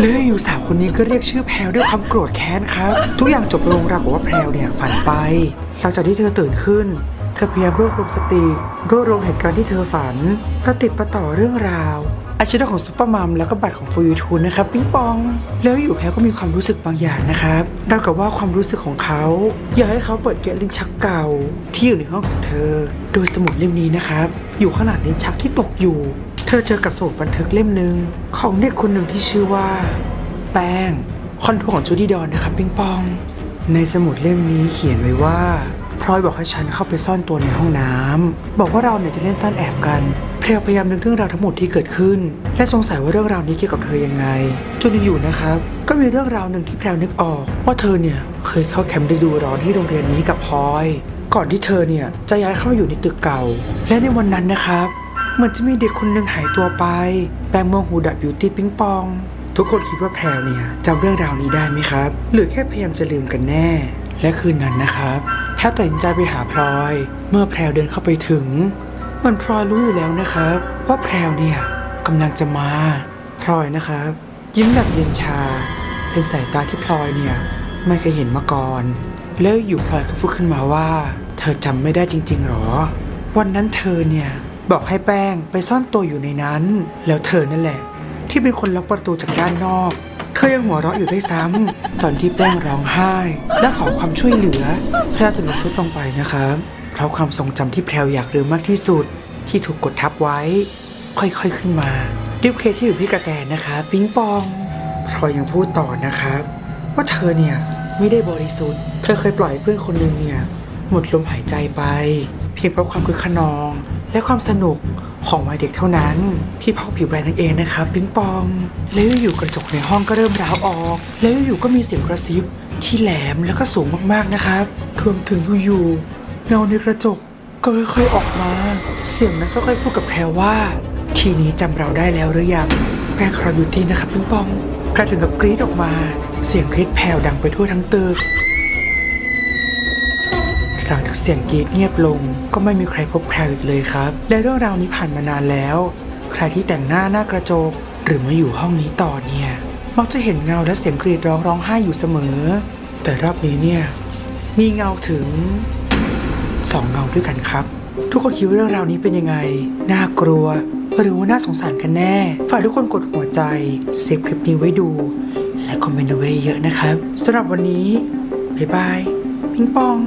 แล้วอยู่สาวคนนี้ก็เรียกชื่อแพรวด้วยความโกรธแค้นครับ ทุกอย่างจบลงราวกับว่าแพรวเนี่ยฝันไปหลังจากที่เธอตื่นขึ้น เธอพยายามรวบรวมสติรวบรวมเหตุการณ์ที่เธอฝันประติดประต่อเรื่องราวอาชีพของซุปเปอร์มัมแล้วก็บัตรของฟูยูทูนนะครับปิงปอง แล้วอยู่แพรก็มีความรู้สึกบางอย่างนะครับรากับว่าความรู้สึกของเขา อยากให้เขาเปิดแกะลิ้นชักเก่า ที่อยู่ในห้องของเธอ โดยสมุดเล่มนี้นะครับ อยู่ขนาดลิ้นชักที่ตกอยู่ เธอเจอกับสมุดบันทึกเล่มหนึ่งของเด็กคนหนึ่งที่ชื่อว่า แป้งคอนโทรของจูดี้ดอนนะครับปิงปอง ในสมุดเล่มนี้เขียนไว้ว่าพลอยบอกให้ฉันเข้าไปซ่อนตัวในห้องน้ำบอกว่าเราเนี่ยจะเล่นซ่อนแอบกันแพรวพยายามนึกเรื่องราวทั้งหมดที่เกิดขึ้น และสงสัยว่าเรื่องราวนี้เกี่ยวกับเธอยังไง จนอยู่นะครับ ก็มีเรื่องราวหนึ่งที่แพรวนึกออก ว่าเธอเนี่ยเคยเข้าแคมป์ฤดูร้อนที่โรงเรียนนี้กับพลอย ก่อนที่เธอเนี่ยจะย้ายเข้ามาอยู่ในตึกเก่า และในวันนั้นนะครับ เหมือนจะมีเด็กคนหนึ่งหายตัวไป แปลงมองหูดับบิวตี้ปิงปอง ทุกคนคิดว่าแพรวเนี่ยจำเรื่องราวนี้ได้ไหมครับ หรือแค่พยายามจะลืมกันแน่ และคืนนั้นนะครับ แพรวตัดสินใจไปหาพลอย เมื่อแพรวเดินเข้าไปถึงมันพลอยรู้อยู่แล้วนะครับ ว่าแพรวเนี่ยกำลังจะมาพลอยนะครับ ยิ้มแบบเย็นชา เป็นสายตาที่พลอยเนี่ยไม่เคยเห็นมาก่อน แล้วอยู่พลอยก็พูดขึ้นมาว่า เธอจำไม่ได้จริงๆหรอ วันนั้นเธอเนี่ย บอกให้แป้งไปซ่อนตัวอยู่ในนั้น แล้วเธอนั่นแหละ ที่เป็นคนล็อกประตูจากด้านนอกเธอยังหัวเราะอยู่ด้วยซ้ำตอนที่แป้งร้องไห้ และขอความช่วยเหลือแพรวถึงกับซุดลงไปนะครับเพราะความทรงจำที่แพรวอยากลืมมากที่สุด ที่ถูกกดทับไว้ ค่อยๆขึ้นมาริบเคที่อยู่ที่กระแตนะคะ ปิงปองพลอยยังพูดต่อนะครับ ว่าเธอเนี่ยไม่ได้บริสุทธิ์ เธอเคยปล่อยเพื่อนคนหนึ่งเนี่ยหมดลมหายใจไป พียงเพราะความคึกขนอง และความสนุกของวัยเด็กเท่านั้น ที่พอกผิวแบรนด์นั่นเองนะครับปิงปอง แล้วอยู่กระจกในห้องก็เริ่มร้าวออก แล้วอยู่ก็มีเสียงกระซิบที่แหลมแล้วก็สูงมากๆนะครับรวมถึงอยู่ๆเงาในกระจกก็ค่อยๆออกมา เสียงนั้นก็ค่อยๆพูดกับแพรว่า ทีนี้จำเราได้แล้วหรือยังแป้งคราบิวตี้นะครับปิงปองแพรถึงกับกรี๊ดออกมา เสียงกรี๊ดแผ่วดังไปทั่วทั้งตึก หลังจากเสียงกรีดเงียบลง ก็ไม่มีใครพบแพรวอีกเลยครับ และเรื่องราวนี้ผ่านมานานแล้ว ใครที่แต่งหน้าหน้ากระจก หรือมาอยู่ห้องนี้ต่อเนี่ย มักจะเห็นเงาและเสียงกรีดร้องร้องไห้อยู่เสมอ แต่รอบนี้เนี่ย มีเงาถึงสองเงาด้วยกันครับ ทุกคนคิดว่าเรื่องราวนี้เป็นยังไง น่ากลัว หรือว่าน่าสงสารกันแน่ ฝากทุกคนกดหัวใจเซฟคลิปนี้ไว้ดู และคอมเมนต์เอาไว้เยอะนะครับสำหรับวันนี้บ๊ายบาย ปิงปอง